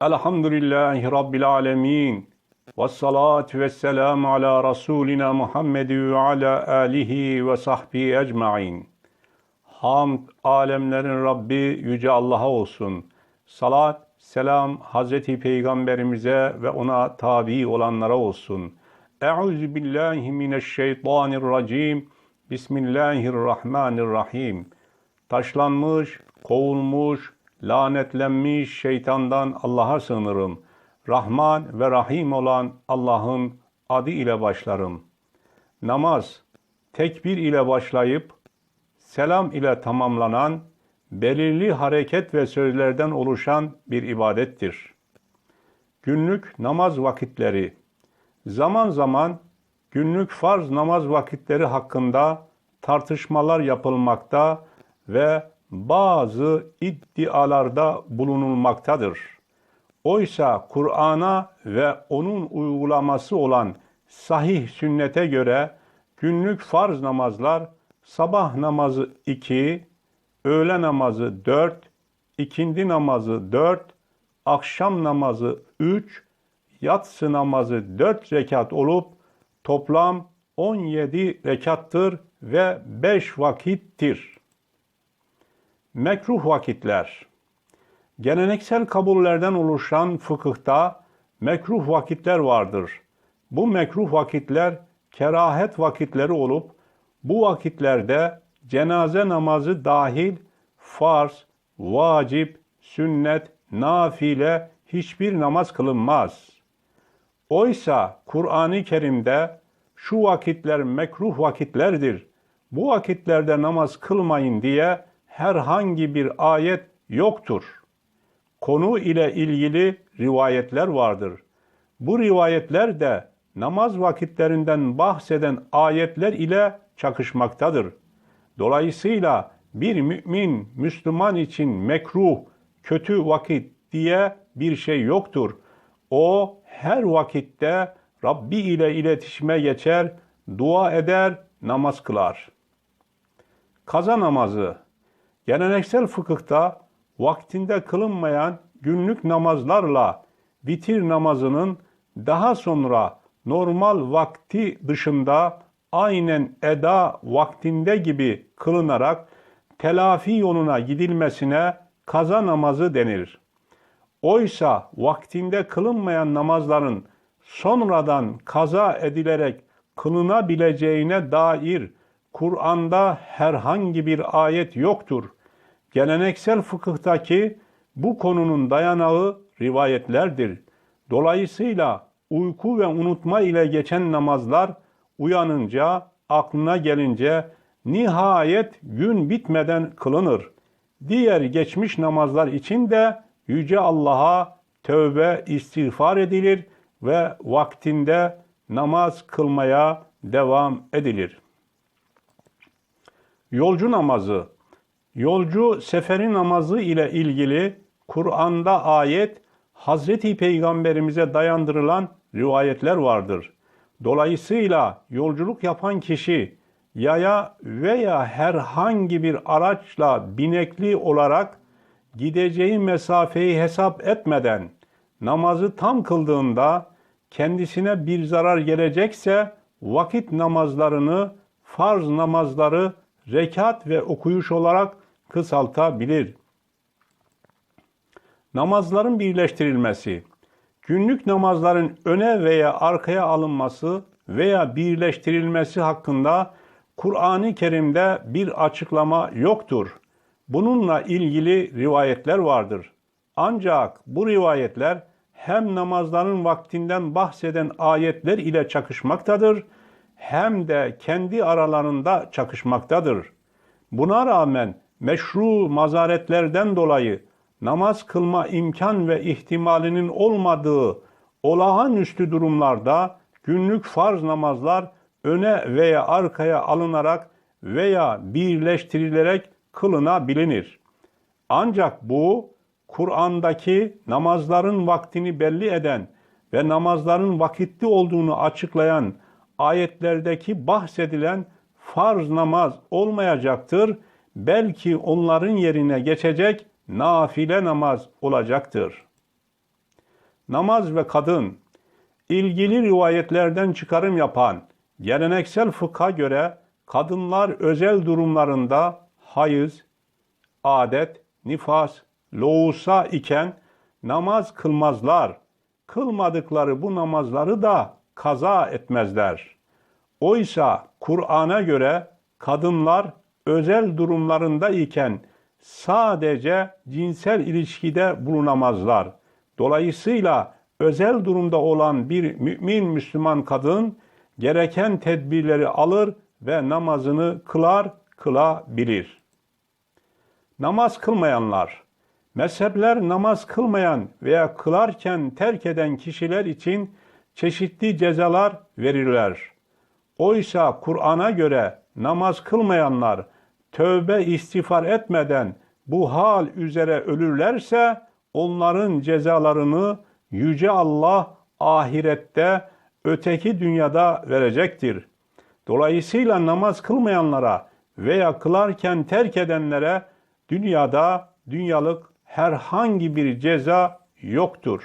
Elhamdülillahi Rabbil alemin. Ve salatu ve selamu ala Resulina Muhammed ve ala alihi ve sahbihi ecmain. Hamd alemlerin Rabbi Yüce Allah'a olsun. Salat, selam Hazreti Peygamberimize ve ona tabi olanlara olsun. Euzu billahi mineşşeytanirracim. Bismillahirrahmanirrahim. Taşlanmış, kovulmuş, lanetlenmiş şeytandan Allah'a sığınırım. Rahman ve Rahim olan Allah'ın adı ile başlarım. Namaz, tekbir ile başlayıp, selam ile tamamlanan, belirli hareket ve sözlerden oluşan bir ibadettir. Günlük namaz vakitleri, zaman zaman günlük farz namaz vakitleri hakkında tartışmalar yapılmakta ve bazı iddialarda bulunulmaktadır. Oysa Kur'an'a ve onun uygulaması olan sahih sünnete göre günlük farz namazlar sabah namazı 2, öğle namazı 4, ikindi namazı 4, akşam namazı 3, yatsı namazı 4 rekat olup toplam 17 rekattır ve 5 vakittir. Mekruh vakitler Geleneksel kabullerden oluşan fıkıhta mekruh vakitler vardır. Bu mekruh vakitler kerahet vakitleri olup bu vakitlerde cenaze namazı dahil farz, vacip, sünnet, nafile hiçbir namaz kılınmaz. Oysa Kur'an-ı Kerim'de şu vakitler mekruh vakitlerdir. Bu vakitlerde namaz kılmayın diye herhangi bir ayet yoktur. Konu ile ilgili rivayetler vardır. Bu rivayetler de namaz vakitlerinden bahseden ayetler ile çakışmaktadır. Dolayısıyla bir mümin, Müslüman için mekruh, kötü vakit diye bir şey yoktur. O her vakitte Rabbi ile iletişime geçer, dua eder, namaz kılar. Kaza namazı Geleneksel fıkıhta vaktinde kılınmayan günlük namazlarla vitir namazının daha sonra normal vakti dışında aynen eda vaktinde gibi kılınarak telafi yoluna gidilmesine kaza namazı denir. Oysa vaktinde kılınmayan namazların sonradan kaza edilerek kılınabileceğine dair Kur'an'da herhangi bir ayet yoktur. Geleneksel fıkıhtaki bu konunun dayanağı rivayetlerdir. Dolayısıyla uyku ve unutma ile geçen namazlar uyanınca, aklına gelince nihayet gün bitmeden kılınır. Diğer geçmiş namazlar için de Yüce Allah'a tövbe istiğfar edilir ve vaktinde namaz kılmaya devam edilir. Yolcu namazı Yolcu seferi namazı ile ilgili Kur'an'da ayet, Hazreti Peygamberimize dayandırılan rivayetler vardır. Dolayısıyla yolculuk yapan kişi yaya veya herhangi bir araçla binekli olarak gideceği mesafeyi hesap etmeden namazı tam kıldığında kendisine bir zarar gelecekse vakit namazlarını, farz namazları rekat ve okuyuş olarak kısaltabilir. Namazların birleştirilmesi, günlük namazların öne veya arkaya alınması veya birleştirilmesi hakkında Kur'an-ı Kerim'de bir açıklama yoktur. Bununla ilgili rivayetler vardır. Ancak bu rivayetler hem namazların vaktinden bahseden ayetler ile çakışmaktadır hem de kendi aralarında çakışmaktadır. Buna rağmen meşru mazaretlerden dolayı namaz kılma imkan ve ihtimalinin olmadığı olağanüstü durumlarda günlük farz namazlar öne veya arkaya alınarak veya birleştirilerek kılınabilir. Ancak bu Kur'an'daki namazların vaktini belli eden ve namazların vakitli olduğunu açıklayan ayetlerdeki bahsedilen farz namaz olmayacaktır. Belki onların yerine geçecek nafile namaz olacaktır. namaz ve kadın ilgili rivayetlerden çıkarım yapan geleneksel fıkha göre kadınlar özel durumlarında hayız, adet, nifas, loğusa iken namaz kılmazlar. Kılmadıkları bu namazları da kaza etmezler. Oysa Kur'an'a göre kadınlar özel durumlarında iken sadece cinsel ilişkide bulunamazlar. Dolayısıyla özel durumda olan bir mümin Müslüman kadın gereken tedbirleri alır ve namazını kılar, kılabilir. Namaz kılmayanlar Mezhepler namaz kılmayan veya kılarken terk eden kişiler için çeşitli cezalar verirler. Oysa Kur'an'a göre namaz kılmayanlar tövbe istiğfar etmeden bu hal üzere ölürlerse onların cezalarını yüce Allah ahirette öteki dünyada verecektir. Dolayısıyla namaz kılmayanlara veya kılarken terk edenlere dünyada dünyalık herhangi bir ceza yoktur.